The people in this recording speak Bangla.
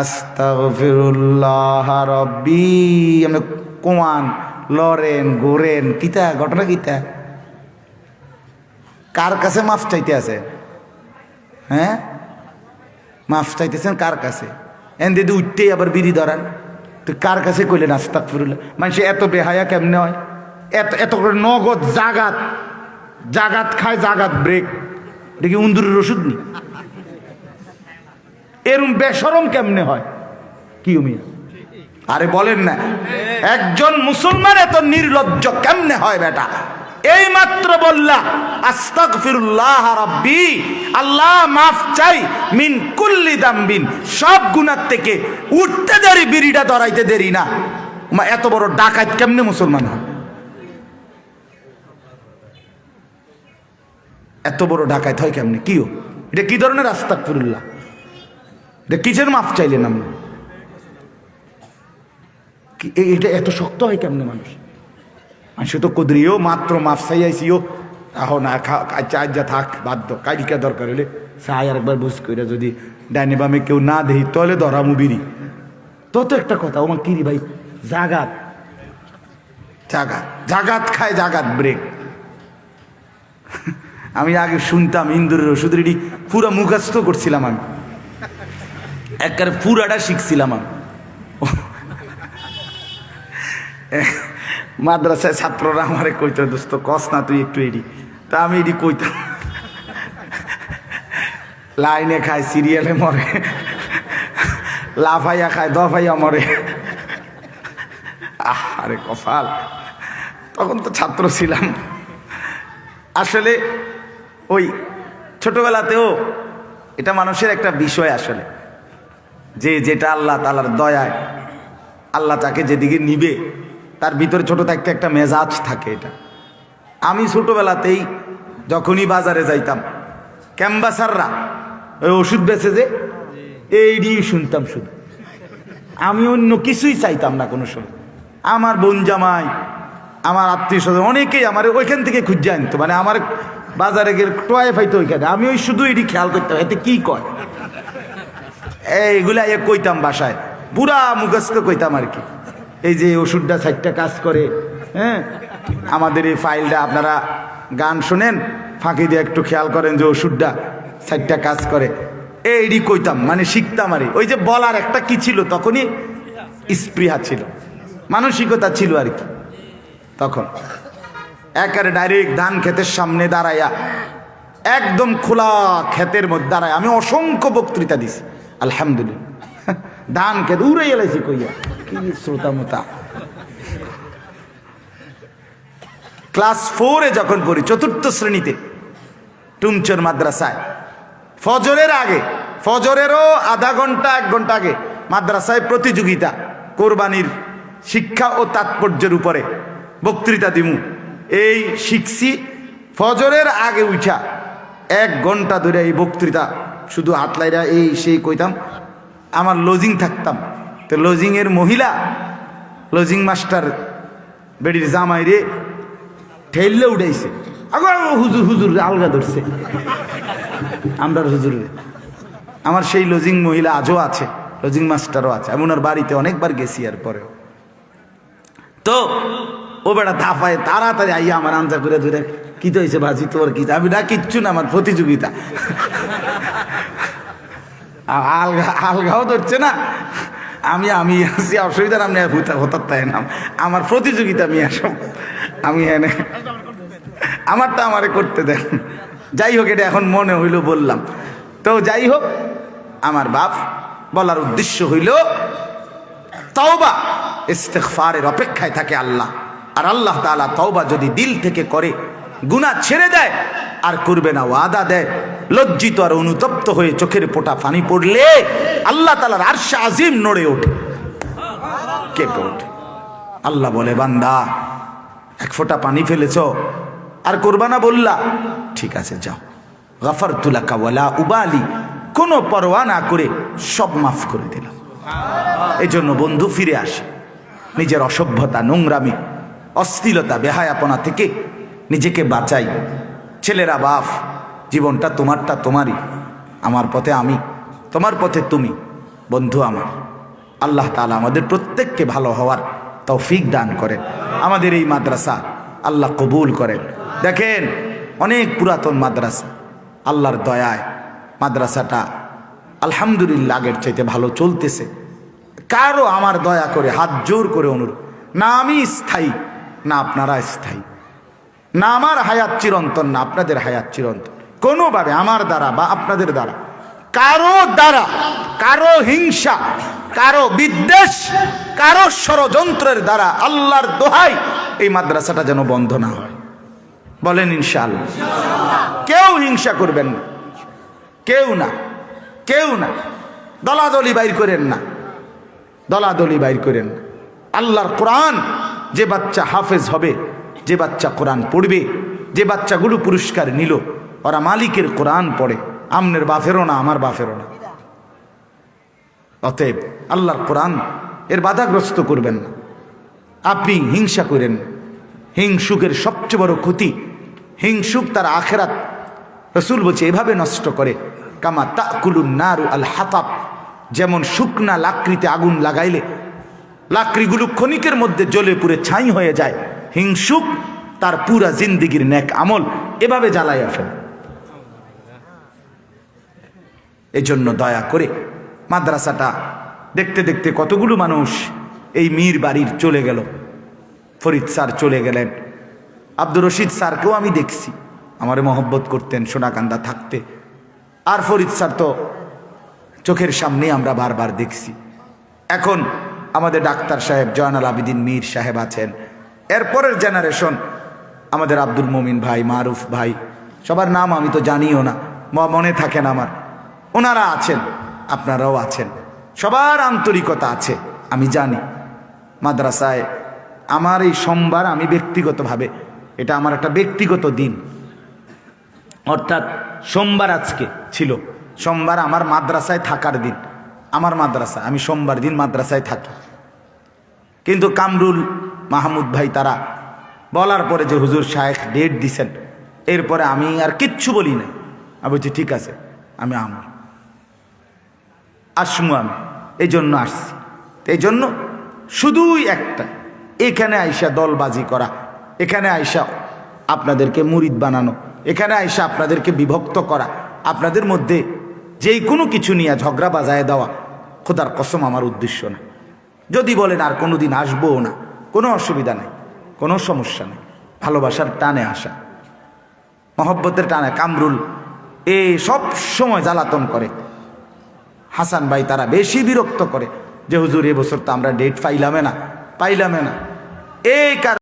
আস্তাগফিরুল্লাহ রব্বি। আমি কোমান লরেন, গোরেন, কিতা, ঘটনা কিতা? কার কাছে মাফ চাইতে আছে? হ্যাঁ? মাফ চাইতেছেন কার কাছে? এন দিদি উঠতেই আবার বিড়ি ধরান, তো কার কাছে কইলেন আস্তাক ফিরুল্লাহ মানুষ এত বেহায়া কেমনে হয়? এত এত করে নগদ জাগাত জাগাত খায়, জাগাত ব্রেক। এটা কি উন্দুরের ওষুধ নি? এরম বেসরম কেমনে হয়? কি উমি আরে বলেন না। একজন মুসলমান এত নির্লজ্জ কেমনে হয় বেটা? এই মাত্র বললা, আস্তাগফিরুল্লাহ রাব্বি, আল্লাহ মাফ চাই, মিন কুল্লি দামবিন। সব গুনার থেকে উঠতে দেরি, বিড়িটা ধরাইতে দেরি না। মা এত বড় ডাকাত কেমনে মুসলমান হয়? এত বড় ডাকাত হয় কেমনে? কিও এটা কি ধরনের আস্তাগফিরুল্লাহ? এটা কিসের মাফ চাইলেন আপনি? এটা এত শক্ত হয় কেমনে মানুষ? মানুষ তো কুদরিও, মাত্র মাফ চাইয়াইছিও আহো না, খা আচ্ছা আজ্জা থাক বাধ্য কালকে দরকার হলে সাই আর একবার বুঝ করে যদি ডাইনে বামে কেউ না দেই তাহলে ধরা মুবিরি। তো তো একটা কথা, ওমা কিরি ভাই, জাগাত। জাগাত জাগাত খায় জাগাত ব্রেক। আমি আগে শুনতাম ইন্দুরের ওষুধ রেডি পুরো মুখস্থ করছিলাম আমি। একবারে পুরাটা শিখছিলাম আমি। মাদ্রাসায় ছাত্ররা আমারে কইতো, দোস্ত, কস না তুই একটু এডি। তা আমি এডি কইতাম। লাইনে খায়, সিরিয়ালে মরে। লাফাইয়া খায়, দফাইয়া মরে। আহ, আরে কফাল তখন তো ছাত্র ছিলাম। আসলে ওই ছোটবেলাতেও এটা মানুষের একটা বিষয় আসলে। যে যেটা আল্লাহ তালার দয়ায়, আল্লাহ তাকে যেদিকে নিবে, তার ভিতরে ছোট থাকতে একটা মেজাজ থাকে এটা। আমি ছোটোবেলাতেই যখনই বাজারে যাইতাম, ক্যাম্বাসাররা ওই ওষুধ বেচে যে, এইডি শুনতাম শুধু। আমি অন্য কিছুই চাইতাম না কোনো সময়। আমার বোন জামাই, আমার আত্মীয় স্বজন অনেকেই আমার ওইখান থেকে খুঁজে আনতো। মানে আমার বাজারে গেলে টোয়াই ফাইতো ওইখানে। আমি ওই শুধু এটি খেয়াল করতাম, এতে কি কয়? এইগুলা এ কইতাম বাসায়। পুরা মুখস্থ কইতাম আর কি। এই যে ওষুধটা সাইডটা কাজ করে হ্যাঁ? আমাদের এই ফাইলটা আপনারা গান শোনেন, ফাঁকি দিয়ে একটু খেয়াল করেন যে ওষুধটা সাইডটা কাজ করে। এইডি কইতাম মানে শিখতাম আর ওই যে বলার একটা কি ছিল, তখনই স্পৃহা ছিল। মানসিকতা ছিল আর কি। তখন একেবারে ডাইরেক্ট ধান ক্ষেতের সামনে দাঁড়াইয়া একদম খোলা ক্ষেতের মধ্যে দাঁড়ায় আমি অসংখ্য বক্তৃতা দিছি। আলহামদুলিল্লাহ। ধান ক্ষেত উড়ে এলাইছি কইয়া। কি শ্রোতা মোতা। ক্লাস ফোরে যখন পড়ি, চতুর্থ শ্রেণীতে, টুমচর মাদ্রাসায়, ফজরের আগে, ফজরেরও আধা ঘণ্টা, এক ঘণ্টা আগে মাদ্রাসায় প্রতিযোগিতা, কোরবানির শিক্ষা ও তাৎপর্যের উপরে বক্তৃতা দিমু। এই শিখছি, ফজরের আগে উঠা এক ঘণ্টা ধরে এই বক্তৃতা শুধু হাতলাইরা এই সেই কইতাম আমার লজিং থাকতাম। তো লজিংয়ের মহিলা লজিং মাস্টার বেডির জামাই রে ঠেললে উঠাইছে আগো, হুজুর হুজুর আলগা ধরছে। আমরা হুজুর আমার সেই লজিং মহিলা আজও আছে লজিং মাস্টারও আছে। আমি ওনার বাড়িতে অনেকবার গেছি আর পরেও। তো ও বেটা ধাপায় তাড়াতাড়ি আইয়া আমার আনজা করে ধরে কি তো হয়েছে ভাজি তোর কি? আমি না, কিচ্ছু না, আমার প্রতিযোগিতা। আলগা আলগাও ধরছে না। আমি আমি আছি, অসুবিধা হতার তাই নাম। আমার প্রতিযোগিতা, আমি আসব আমি এনে আমারটা আমারে করতে দেন। যাই হোক, এটা এখন মনে হইল বললাম। তো যাই হোক, আমার বাপ বলার উদ্দেশ্য হইল, তওবা ইস্তেগফারের অপেক্ষায় থাকে আল্লাহ। আর আল্লাহ তাআলা তওবা যদি দিল থেকে করে গুনাহ ছেড়ে দেয় আর করবে না ওয়াদা দেয়। লজ্জিত আর অনুতপ্ত হয়ে চোখের পোটা পানি পড়লে আল্লাহ তালার আরশে আজিম নড়ে ওঠে। কে ওঠে? আল্লাহ বলে, বান্দা, এক ফোঁটা পানি ফেলেছ, আর করবা না বললা। ঠিক আছে, যাও। গাফার তুলা কাওয়ালা উবালি। কোনো পরোয়া না করে সব মাফ করে দিলাম। এই জন্য বন্ধু ফিরে আসে। নিজের অসভ্যতা, নোংরামি অস্থিলতা বেহায়াপনা থেকে নিজেকে বাঁচাই। ছেলেরা বাপ, জীবনটা তোমারটা তোমারই, আমার পথে আমি, তোমার পথে তুমি, বন্ধু আমার। আল্লাহ তালা আমাদের প্রত্যেককে ভালো হওয়ার তৌফিক দান করেন। আমাদের এই মাদ্রাসা আল্লাহ কবুল করেন। দেখেন, অনেক পুরাতন মাদ্রাসা। আল্লাহর দয়ায় মাদ্রাসাটা আলহামদুলিল্লাহ আগের চাইতে ভালো চলতেছে। কারও আমার দয়া করে, হাত জোর করে অনুরোধ। না আমি স্থায়ী, না আপনারা স্থায়ী। না, আমার হায়াত চিরন্তন না, আপনাদের হায়াত চিরন্তন। কোনোভাবে আমার দ্বারা বা আপনাদের দ্বারা, কারও দ্বারা, কারও হিংসা, কারও বিদ্বেষ, কারও ষড়যন্ত্রের দ্বারা আল্লাহর দোহাই এই মাদ্রাসাটা যেন বন্ধ না হয়। বলেন ইনশাআল্লাহ। কেউ হিংসা করবেন না। কেউ না। কেউ না। দলাদলি বাইর করেন না। দলাদলি বাইর করেন আল্লাহর কোরআন যে বাচ্চা হাফেজ হবে যে বাচ্চা কোরআন পড়বে, যে বাচ্চাগুলো পুরস্কার নিল, ওরা মালিকের কোরআন পড়ে। আমনের বাফেরও না, আমার বাফেরও না। অতএব আল্লাহর কোরআন এর বাধাগ্রস্ত করবেন না। আপনি হিংসা করেন। হিংসুকের সবচেয়ে বড় ক্ষতি হিংসুক তার আখেরাত। রসুল বলছে, এভাবে নষ্ট করে। কামা তাকুলুন নারু আল হাতাব। যেমন শুকনা লাকড়িতে আগুন লাগাইলে, লাকড়িগুলো ক্ষণিকের মধ্যে জ্বলে পুড়ে ছাই হয়ে যায়। হিংসুক, তার পুরা জিন্দিগির ন্যাক আমল এভাবে জ্বালাইয়া ফেলে। এই জন্য দয়া করে মাদ্রাসাটা দেখতে দেখতে কতগুলো মানুষ এই মীর বাড়ির চলে গেল। ফরিদ স্যার চলে গেলেন। আব্দুর রশিদ স্যারকেও আমি দেখছি। আমারে মহব্বত করতেন সোনাকান্দা থাকতে। আর ফরিদ স্যার তো চোখের সামনে আমরা বারবার দেখছি। এখন আমাদের ডাক্তার সাহেব জয়নাল আবিদিন মীর সাহেব আছেন। এরপরের জেনারেশন আমাদের আব্দুল মমিন ভাই, মারুফ ভাই, সবার নাম আমি তো জানিও না মনে থাকেন আমার। ওনারা আছেন, আপনারাও আছেন, সবার আন্তরিকতা আছে, আমি জানি। মাদ্রাসায় আমার এই সোমবার আমি ব্যক্তিগতভাবে, এটা আমার একটা ব্যক্তিগত দিন। অর্থাৎ সোমবার আজকে ছিল, সোমবার আমার মাদ্রাসায় থাকার দিন, আমার মাদ্রাসা, আমি সোমবার দিন মাদ্রাসায় থাকি। কিন্তু কামরুল মাহমুদ ভাই তারা বলার পরে যে হুজুর শায়েখ ডেট দিছেন, এরপরে আমি আর কিচ্ছু বলি নাই। আমি বলছি, ঠিক আছে, আমি আমার আসমু আমি। এই জন্য আসছি। এই জন্য শুধুই একটা, এখানে আইসা দলবাজি করা, এখানে আইসা আপনাদেরকে মুরিদ বানানো, এখানে আইসা আপনাদেরকে বিভক্ত করা, আপনাদের মধ্যে যেই কোনো কিছু নিয়ে ঝগড়া বাজায় দেওয়া, খোদার কসম আমার উদ্দেশ্য না। যদি বলেন আর কোনো দিন আসব না। কোনো অসুবিধা নেই, কোনো সমস্যা নেই। ভালোবাসার টানে আসা, মহব্বতের টানে, কামরুল, এ সব সময় জ্বালাতন করে। হাসান ভাই তারা বেশি বিরক্ত করে যে, হুজুর এবছর তো আমরা ডেট পাইলামে না পাইলামে না। এই কারণে